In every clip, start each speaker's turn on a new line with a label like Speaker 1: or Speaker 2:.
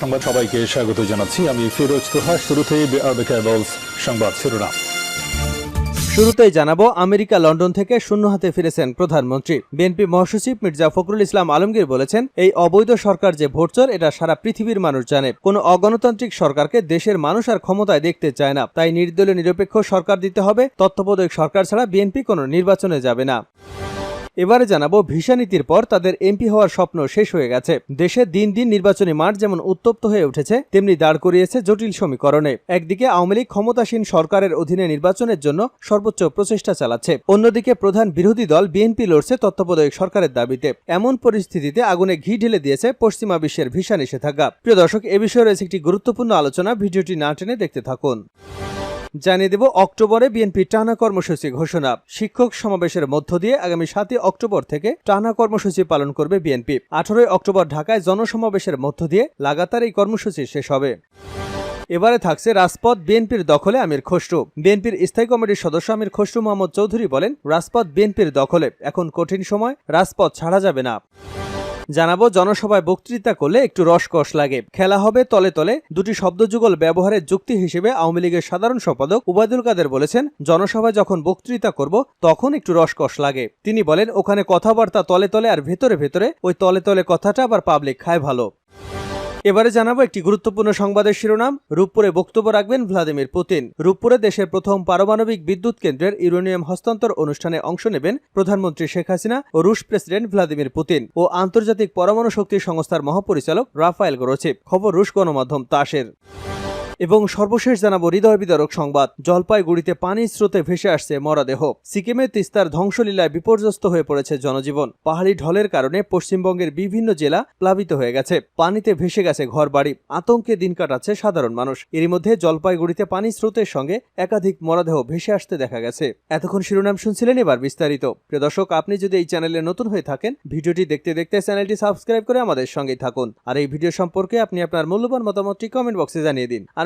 Speaker 1: সংবাদ সবাইকে স্বাগত জানাচ্ছি। আমি ফিরোজ তোহা। শুরুতেই সংবাদ শিরোনাম।
Speaker 2: শুরুতেই জানাব, আমেরিকা লন্ডন থেকে শূন্য হাতে ফিরেছেন প্রধানমন্ত্রী। বিএনপি মহাসচিব মির্জা ফখরুল ইসলাম আলমগীর বলেছেন, এই অবৈধ সরকার যে ভোটচোর এটা সারা পৃথিবীর মানুষ জানে। কোনো অগণতান্ত্রিক সরকারকে দেশের মানুষ আর ক্ষমতায় দেখতে চায় না। তাই নির্দলীয় নিরপেক্ষ সরকার দিতে হবে। তত্ত্বাবধায়ক সরকার ছাড়া বিএনপি কোনো নির্বাচনে যাবে না। এবারে জানাব, ভিসা নীতির পর তাদের এমপি হওয়ার স্বপ্ন শেষ হয়ে গেছে। দেশে দিন দিন নির্বাচনী মাঠ যেমন উত্তপ্ত হয়ে উঠেছে, তেমনি দাঁড় করিয়েছে জটিল সমীকরণে। একদিকে আওয়ামী লীগ ক্ষমতাসীন সরকারের অধীনে নির্বাচনের জন্য সর্বোচ্চ প্রচেষ্টা চালাচ্ছে। অন্যদিকে প্রধান বিরোধী দল বিএনপি লড়ছে তত্ত্বাবধায়ক সরকারের দাবিতে। এমন পরিস্থিতিতে আগুনে ঘি ঢেলে দিয়েছে পশ্চিমা বিশ্বের ভিসা নিষেধাজ্ঞা। প্রিয় দর্শক, এ বিষয়ে রয়েছে একটি গুরুত্বপূর্ণ আলোচনা। ভিডিওটি না টেনে দেখতে থাকুন। জানিয়ে দেব অক্টোবরে বিএনপি টানা কর্মসূচি ঘোষণা। শিক্ষক সমাবেশের মধ্য দিয়ে আগামী সাতই অক্টোবর থেকে টানা কর্মসূচি পালন করবে বিএনপি। আঠারোই অক্টোবর ঢাকায় জনসমাবেশের মধ্য দিয়ে লাগাতার এই কর্মসূচি শেষ হবে। এবারে থাকছে রাজপথ বিএনপির দখলে আমির খসরু। বিএনপির স্থায়ী কমিটির সদস্য আমির খসরু মোহাম্মদ চৌধুরী বলেন, রাজপথ বিএনপির দখলে। এখন কঠিন সময়, রাজপথ ছাড়া যাবে না। জানাব, জনসভায় বক্তৃতা করলে একটু রসকস লাগে। খেলা হবে তলে তলে। দুটি শব্দযুগল ব্যবহারের যুক্তি হিসেবে আওয়ামী লীগের সাধারণ সম্পাদক উবায়দুল কাদের বলেছেন, জনসভায় যখন বক্তৃতা করব, তখন একটু রসকস লাগে। তিনি বলেন, ওখানে কথাবার্তা তলে তলে আর ভেতরে ভেতরে, ওই তলে তলে কথাটা আবার পাবলিক খায় ভালো। এবারে জানাব একটি গুরুত্বপূর্ণ সংবাদের শিরোনাম। রূপপুরে বক্তব্য রাখবেন ভ্লাদিমির পুতিন। রূপপুরে দেশের প্রথম পারমাণবিক বিদ্যুৎ কেন্দ্রের ইউরেনিয়াম হস্তান্তর অনুষ্ঠানে অংশ নেবেন প্রধানমন্ত্রী শেখ হাসিনা ও রুশ প্রেসিডেন্ট ভ্লাদিমির পুতিন ও আন্তর্জাতিক পরমাণু শক্তি সংস্থার মহাপরিচালক রাফায়েল গোরোচিপ খবর রুশ গণমাধ্যম তাসের। এবং সর্বশেষ জানাব হৃদয় বিদারক সংবাদ। জলপাইগুড়িতে পানির স্রোতে ভেসে আসছে মরদেহ। সিকিমের তিস্তার ধ্বংসলীলায় বিপর্যস্ত হয়ে পড়েছে জনজীবন। পাহাড়ি ঢলের কারণে পশ্চিমবঙ্গের বিভিন্ন জেলা প্লাবিত হয়ে গেছে। পানিতে ভেসে গেছে ঘরবাড়ি। আতঙ্কে দিন কাটাচ্ছে সাধারণ মানুষ। এরই মধ্যে জলপাইগুড়িতে পানির স্রোতের সঙ্গে একাধিক মরাদেহ ভেসে আসতে দেখা গেছে। এতক্ষণ শিরোনাম শুনছিলেন এবার বিস্তারিত। প্রিয় দর্শক, আপনি যদি এই চ্যানেলে নতুন হয়ে থাকেন, ভিডিওটি দেখতে দেখতে চ্যানেলটি সাবস্ক্রাইব করে আমাদের সঙ্গেই থাকুন। আর এই ভিডিও সম্পর্কে আপনি আপনার মূল্যবান মতামতটি কমেন্ট বক্সে জানিয়ে দিন। আর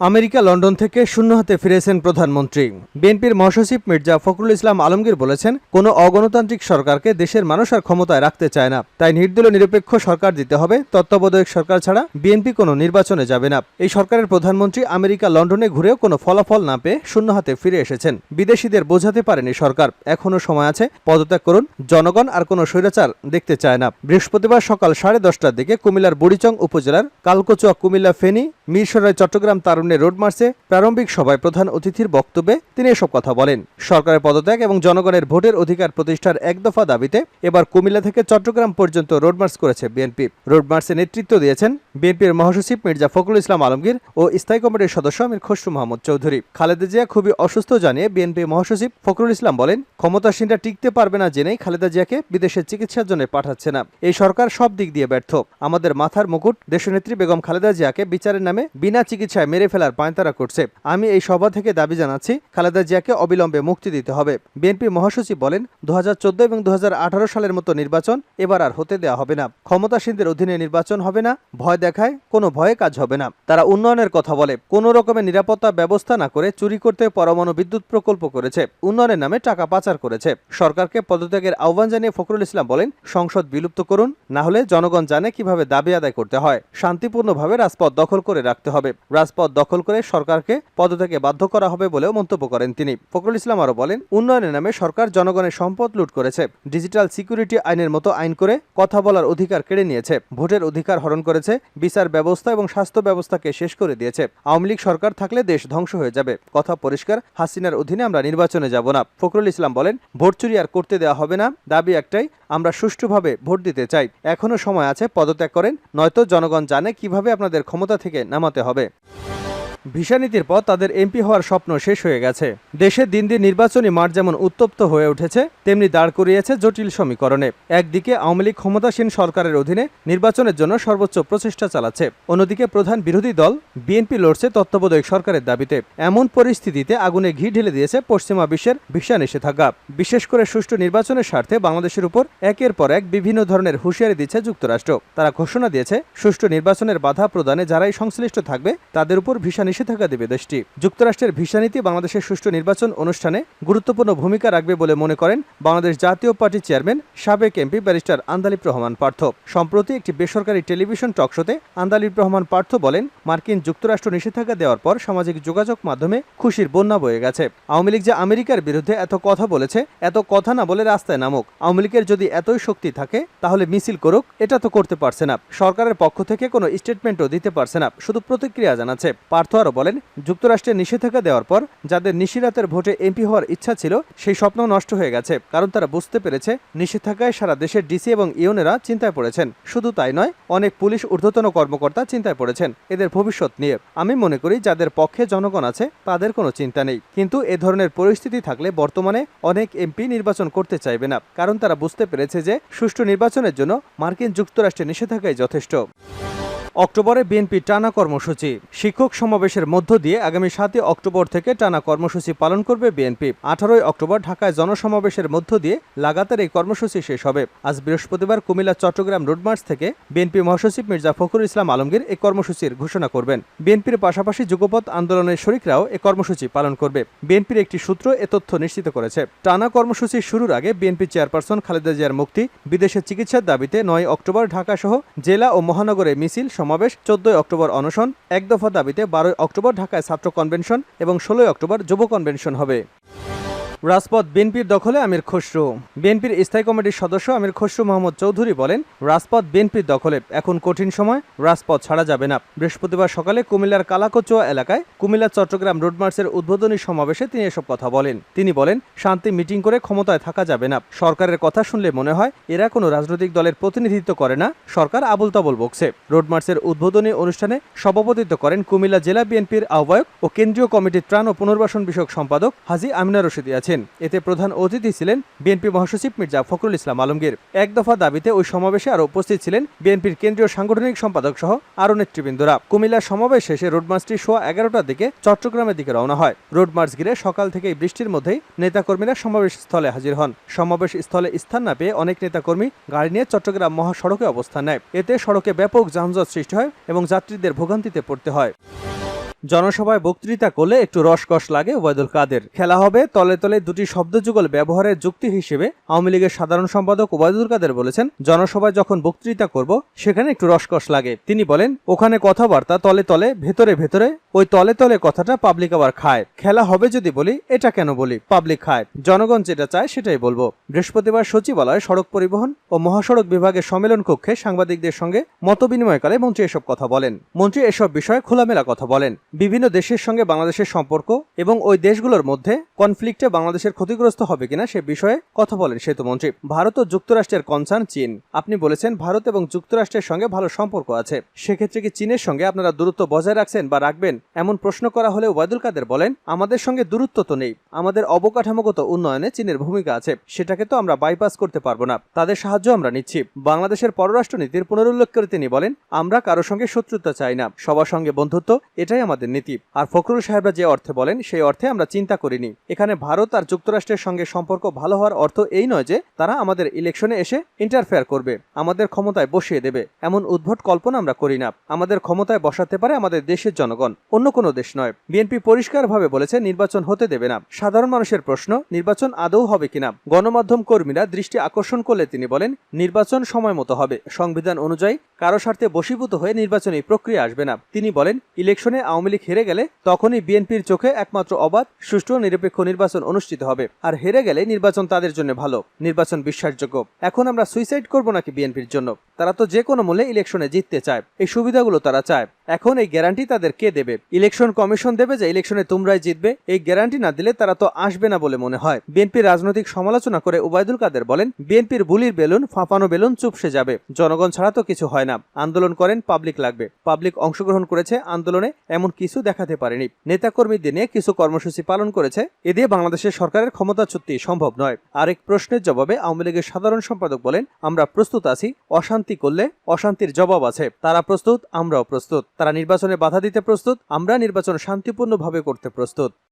Speaker 2: আমেরিকা লন্ডন থেকে শূন্য হাতে ফিরেছেন প্রধানমন্ত্রী। বিএনপির মহাসচিব মির্জা ফখরুল ইসলাম আলমগীর বলেছেন, কোনো অগণতান্ত্রিক সরকারকে দেশের মানুষ আর ক্ষমতায় রাখতে চায় না। তাই নির্দলীয় নিরপেক্ষ সরকার দিতে হবে, তত্ত্বাবধায়ক সরকার ছাড়া বিএনপি কোনো নির্বাচনে যাবে না। এই সরকারের প্রধানমন্ত্রী আমেরিকা লন্ডনে ঘুরেও কোনো ফলাফল না পেয়ে শূন্য হাতে ফিরে এসেছেন। বিদেশিদের বোঝাতে পারেনি সরকার। এখনও সময় আছে, পদত্যাগ করুন। জনগণ আর কোনো স্বৈরাচার দেখতে চায় না। বৃহস্পতিবার সকাল সাড়ে দশটার দিকে কুমিল্লার বুড়িচং উপজেলার কালকচুয়া কুমিল্লা ফেনী, মিরসরাই, চট্টগ্রাম তারুণ্যের রোড মার্চে প্রারম্ভিক সভায় প্রধান অতিথির বক্তব্যে তিনি এসব কথা বলেন। সরকারের পদত্যাগ এবং জনগণের ভোটের অধিকার প্রতিষ্ঠার এক দফা দাবিতে এবার কুমিল্লা থেকে চট্টগ্রাম পর্যন্ত রোড মার্চ করেছে বিএনপি। রোড মার্চে নেতৃত্ব দিয়েছেন বিএনপির মহাসচিব মির্জা ফখরুল ইসলাম আলমগীর ও স্থায়ী কমিটির সদস্য আমির খসরু মোহাম্মদ চৌধুরী। খালেদা জিয়া খুবই অসুস্থ জানিয়ে বিএনপি মহাসচিব ফখরুল ইসলাম বলেন, ক্ষমতাসীনরা টিকতে পারবে না জেনেই খালেদা জিয়াকে বিদেশে চিকিৎসার জন্য পাঠাচ্ছে না। এই সরকার সব দিক দিয়ে ব্যর্থ। আমাদের মাথার মুকুট দেশনেত্রী বেগম খালেদা জিয়াকে বিচারের নামে বিনা চিকিৎসায় মেরে ফেলার পায়তারা করছে। আমি এই সভা থেকে দাবি জানাচ্ছি, খালেদা জিয়াকে অবিলম্বে মুক্তি দিতে হবে। বিএনপি মহাসচিব বলেন দু এবং দু সালের মতো নির্বাচন এবার আর হতে দেওয়া হবে না। ক্ষমতাসীনদের অধীনে নির্বাচন হবে না, ভয় দেখায়, কোনো ভয়ে কাজ হবে না। তারা উন্নয়নের কথা বলে, কোনো রকমের নিরাপত্তা ব্যবস্থা না করে চুরি করতে পরমাণু বিদ্যুৎ প্রকল্প করেছে। উন্নয়নের নামে টাকা পাচার করেছে। সরকারকে পদত্যাগের আহ্বান জানিয়ে ফখরুল ইসলাম বলেন, সংসদ বিলুপ্ত করুন, না হলে জনগণ জানে কীভাবে দাবি আদায় করতে হয়। শান্তিপূর্ণভাবে রাজপথ দখল করে রাখতে হবে। রাজপথ দখল করে সরকারকে পদত্যাগে বাধ্য করা হবে বলেও মন্তব্য করেন তিনি। ফখরুল ইসলাম আরও বলেন, উন্নয়নের নামে সরকার জনগণের সম্পদ লুট করেছে। ডিজিটাল সিকিউরিটি আইনের মতো আইন করে কথা বলার অধিকার কেড়ে নিয়েছে। ভোটের অধিকার হরণ করেছে, বিচার ব্যবস্থা এবং স্বাস্থ্য ব্যবস্থাকে শেষ করে দিয়েছে। আওয়ামী লীগ সরকার থাকলে দেশ ধ্বংস হয়ে যাবে। কথা পরিষ্কার, হাসিনার অধীনে আমরা নির্বাচনে যাব না। ফখরুল ইসলাম বলেন, ভোট চুরি আর করতে দেওয়া হবে না। দাবি একটাই, আমরা সুষ্ঠুভাবে ভোট দিতে চাই। এখনও সময় আছে, পদত্যাগ করেন, নয়তো জনগণ জানে কীভাবে আপনাদের ক্ষমতা থেকে নামাতে হবে। ভিসা নীতির পর তাদের এমপি হওয়ার স্বপ্ন শেষ হয়ে গেছে। দেশে দিন দিন নির্বাচনী মাঠ যেমন উত্তপ্ত হয়ে উঠেছে, তেমনি দাঁড় করিয়েছে জটিল সমীকরণে। একদিকে আওয়ামী লীগ ক্ষমতাসীন সরকারের অধীনে নির্বাচনের জন্য সর্বোচ্চ প্রচেষ্টা চালাচ্ছে। অন্যদিকে প্রধান বিরোধী দল বিএনপি লড়ছে তত্ত্বাবধায়ক সরকারের দাবিতে। এমন পরিস্থিতিতে আগুনে ঘি ঢেলে দিয়েছে পশ্চিমা বিশ্বের ভিসা নিষেধাজ্ঞা। বিশেষ করে সুষ্ঠু নির্বাচনের স্বার্থে বাংলাদেশের উপর একের পর এক বিভিন্ন ধরনের হুঁশিয়ারি দিচ্ছে যুক্তরাষ্ট্র। তারা ঘোষণা দিয়েছে, সুষ্ঠু নির্বাচনের বাধা প্রদানে যারাই সংশ্লিষ্ট থাকবে, তাদের উপর ভিসা নিষেধাজ্ঞা দেবে দেশটি। যুক্তরাষ্ট্রের ভিসা নীতি বাংলাদেশের সুষ্ঠু নির্বাচন অনুষ্ঠানে গুরুত্বপূর্ণ ভূমিকা রাখবে বলে মনে করেন বাংলাদেশ জাতীয় পার্টির চেয়ারম্যান, সাবেক এমপি ব্যারিস্টার আন্দালিব রহমান পার্থ। সম্প্রতি একটি বেসরকারি টেলিভিশন টকশোতে আন্দালিব রহমান পার্থ বলেন, মার্কিন যুক্তরাষ্ট্র নিষেধাজ্ঞা দেওয়ার পর সামাজিক যোগাযোগ মাধ্যমে খুশির বন্যা বয়ে গেছে। আওয়ামী লীগ যে আমেরিকার বিরুদ্ধে এত কথা বলেছে, এত কথা না বলে রাস্তায় নামুক। আওয়ামী লীগের যদি এতই শক্তি থাকে, তাহলে মিছিল করুক, এটা তো করতে পারছে না। সরকারের পক্ষ থেকে কোনো স্টেটমেন্টও দিতে পারছে না, শুধু প্রতিক্রিয়া জানাচ্ছে। পার্থ আরও বলেন, যুক্তরাষ্ট্রে নিষেধাজ্ঞা দেওয়ার পর যাদের নিশিরাতের ভোটে এমপি হওয়ার ইচ্ছা ছিল, সেই স্বপ্ন নষ্ট হয়ে গেছে। কারণ তারা বুঝতে পেরেছে, নিষেধাজ্ঞায় সারা দেশের ডিসি এবং ইউনেরা চিন্তায় পড়েছেন। শুধু তাই নয়, অনেক পুলিশ ঊর্ধ্বতন কর্মকর্তা চিন্তায় পড়েছেন এদের ভবিষ্যৎ নিয়ে। আমি মনে করি, যাদের পক্ষে জনগণ আছে, তাদের কোনো চিন্তা নেই। কিন্তু এ ধরনের পরিস্থিতি থাকলে বর্তমানে অনেক এমপি নির্বাচন করতে চাইবে না। কারণ তারা বুঝতে পেরেছে যে, সুষ্ঠু নির্বাচনের জন্য মার্কিন যুক্তরাষ্ট্রের নিষেধাজ্ঞাই যথেষ্ট। অক্টোবরে বিএনপি টানা কর্মসূচি। শিক্ষক সমাবেশের মধ্য দিয়ে আগামী সাতই অক্টোবর থেকে টানা কর্মসূচি পালন করবে বিএনপি। আঠারোই অক্টোবর ঢাকায় জনসমাবেশের মধ্য দিয়ে লাগাতার এই কর্মসূচি শেষ হবে। আজ বৃহস্পতিবার কুমিল্লা, চট্টগ্রাম রোডমার্চ থেকে বিএনপি মহাসচিব মির্জা ফখরুল ইসলাম আলমগীর এই কর্মসূচির ঘোষণা করবেন। বিএনপির পাশাপাশি যুগপথ আন্দোলনের শরিকরাও এ কর্মসূচি পালন করবে। বিএনপির একটি সূত্র এ তথ্য নিশ্চিত করেছে। টানা কর্মসূচি শুরুর আগে বিএনপি চেয়ারপারসন খালেদা জিয়ার মুক্তি, বিদেশে চিকিৎসার দাবিতে নয় অক্টোবর ঢাকা সহ জেলা ও মহানগরে মিছিল সমাবেশ চোদ্দই অক্টোবর অনশন। এক দফা দাবিতে বারোই অক্টোবর ঢাকায় ছাত্র কনভেনশন এবং ষোলোই অক্টোবর যুব কনভেনশন হবে। রাজপথ বিএনপির দখলে আমির খসরু। বিএনপির স্থায়ী কমিটির সদস্য আমির খসরু মোহাম্মদ চৌধুরী বলেন, রাজপথ বিএনপির দখলে, এখন কঠিন সময়, রাজপথ ছাড়া যাবে না। বৃহস্পতিবার সকালে কুমিল্লার কালাকচুয়া এলাকায় কুমিল্লা চট্টগ্রাম রোডমার্চের উদ্বোধনী সমাবেশে তিনি এসব কথা বলেন। তিনি বলেন, শান্তি মিটিং করে ক্ষমতায় থাকা যাবে না। সরকারের কথা শুনলে মনে হয়, এরা কোনো রাজনৈতিক দলের প্রতিনিধিত্ব করে না। সরকার আবুল তাবুল বকছে রোডমার্চের উদ্বোধনী অনুষ্ঠানে সভাপতিত্ব করেন কুমিল্লা জেলা বিএনপির আহ্বায়ক ও কেন্দ্রীয় কমিটির ত্রাণ ও পুনর্বাসন বিষয়ক সম্পাদক হাজি আমিনা রশিদি আছেন এতে প্রধান অতিথি ছিলেন বিএনপি মহাসচিব মির্জা ফখরুল ইসলাম আলমগীর। এক দফা দাবিতে ওই সমাবেশে আরও উপস্থিত ছিলেন বিএনপির কেন্দ্রীয় সাংগঠনিক সম্পাদক সহ আরও নেতৃবৃন্দরা। কুমিল্লা সমাবেশ শেষে রোড মার্চটি সোয়া এগারোটার দিকে চট্টগ্রামের দিকে রওনা হয়। রোড মার্চ ঘিরে সকাল থেকেই বৃষ্টির মধ্যেই নেতাকর্মীরা সমাবেশ স্থলে হাজির হন। সমাবেশ স্থলে স্থান না পেয়ে অনেক নেতাকর্মী গাড়ি নিয়ে চট্টগ্রাম মহাসড়কে অবস্থান নেয়। এতে সড়কে ব্যাপক যানজট সৃষ্টি হয় এবং যাত্রীদের ভোগান্তিতে পড়তে হয়। জনসভায় বক্তৃতা করলে একটু রসকস লাগে ওবায়দুল কাদের। খেলা হবে তলে তলে দুটি শব্দযুগল ব্যবহারের যুক্তি হিসেবে আওয়ামী লীগের সাধারণ সম্পাদক ওবায়দুল কাদের বলেছেন, জনসভায় যখন বক্তৃতা করব, সেখানে একটু রসকস লাগে। তিনি বলেন, ওখানে কথাবার্তা তলে তলে, ভেতরে ভেতরে, ওই তলে তলে কথাটা পাবলিক আবার খায়। খেলা হবে যদি বলি, এটা কেন বলি? পাবলিক খায়। জনগণ যেটা চায় সেটাই বলব। বৃহস্পতিবার সচিবালয়ে, সড়ক পরিবহন ও মহাসড়ক বিভাগের সম্মেলন কক্ষে সাংবাদিকদের সঙ্গে মতবিনিময়কালে মন্ত্রী এসব কথা বলেন। মন্ত্রী এসব বিষয়ে খোলামেলা কথা বলেন। বিভিন্ন দেশের সঙ্গে বাংলাদেশের সম্পর্ক এবং ওই দেশগুলোর মধ্যে কনফ্লিক্টে বাংলাদেশের ক্ষতিগ্রস্ত হবে কিনা সে বিষয়ে কথা বলেন সেতুমন্ত্রী ভারত ও যুক্তরাষ্ট্রের কনসার্ন চীন। আপনি বলেছেন ভারত এবং যুক্তরাষ্ট্রের সঙ্গে ভালো সম্পর্ক আছে। সেক্ষেত্রে কি চীনের সঙ্গে আপনারা দূরত্ব বজায় রাখছেন বা রাখবেন? এমন প্রশ্ন করা হলে ওবায়দুল কাদের বলেন, আমাদের সঙ্গে দূরত্ব তো নেই। আমাদের অবকাঠামোগত উন্নয়নে চীনের ভূমিকা আছে। সেটাকে তো আমরা বাইপাস করতে পারব না। তাদের সাহায্য আমরা নিচ্ছি। বাংলাদেশের পররাষ্ট্রনীতির পুনরুল্লেখ করে তিনি বলেন, আমরা কারও সঙ্গে শত্রুতা চাই না। সবার সঙ্গে বন্ধুত্ব, এটাই আমাদের নীতি। আর ফখরুল সাহেবরা যে অর্থে বলেন, সেই অর্থে আমরা চিন্তা করিনি। এখানে ভারত আর যুক্তরাষ্ট্রের সঙ্গে সম্পর্ক ভালো হওয়ার অর্থ এই নয় যে, তারা আমাদের ইলেকশনে এসে ইন্টারফেয়ার করবে, আমাদের ক্ষমতায় বসিয়ে দেবে। এমন উদ্ভট কল্পনা আমরা করি না। আমাদের ক্ষমতায় বসাতে পারে আমাদের দেশের জনগণ, অন্য কোনো দেশ নয়। বিএনপি পরিষ্কারভাবে বলেছে, নির্বাচন হতে দেবে না। সাধারণ মানুষের প্রশ্ন, নির্বাচন আদৌ হবে কিনা? গণমাধ্যম কর্মীরা দৃষ্টি আকর্ষণ করলে তিনি বলেন, নির্বাচন সময় মতো হবে। সংবিধান অনুযায়ী, কারও স্বার্থে বশীভূত হয়ে নির্বাচনী প্রক্রিয়া আসবে না। তিনি বলেন ইলেকশনে আওয়ামী লীগ হেরে গেলে তখনই বিএনপির চোখে একমাত্র অবাধ, সুষ্ঠু নিরপেক্ষ নির্বাচন অনুষ্ঠিত হবে। আর হেরে গেলে নির্বাচন তাদের জন্য ভালো, নির্বাচন বিশ্বাসযোগ্য। এখন আমরা সুইসাইড করব নাকি বিএনপির জন্য? তারা তো যে কোনো মূল্যে ইলেকশনে জিততে চায়। এই সুবিধাগুলো তারা চায়। এখন এই গ্যারান্টি তাদের কে দেবে? ইলেকশন কমিশন দেবে যে ইলেকশনে তোমরাই জিতবে। এই গ্যারান্টি না দিলে তারা তো আসবে না বলে মনে হয়। বিএনপির রাজনৈতিক সমালোচনা করে ওবায়দুল কাদের বলেন, বিএনপির বুলির বেলুন, ফাঁপানো বেলুন চুপসে যাবে। জনগণ ছাড়া তো কিছু হয় না। আন্দোলন করেন, পাবলিক লাগবে। পাবলিক অংশগ্রহণ করেছে আন্দোলনে এমন কিছু দেখাতে পারেনি। নেতাকর্মীদের নিয়ে কিছু কর্মসূচি পালন করেছে। এ দিয়ে বাংলাদেশের সরকারের ক্ষমতাচ্যুতি সম্ভব নয়। আরেক প্রশ্নের জবাবে আওয়ামী লীগের সাধারণ সম্পাদক বলেন, আমরা প্রস্তুত আছি, অশান্তি করলে অশান্তির জবাব আছে। তারা প্রস্তুত, আমরাও প্রস্তুত। তারা নির্বাচনে বাধা দিতে প্রস্তুত, আমরা নির্বাচন শান্তিপূর্ণভাবে করতে প্রস্তুত।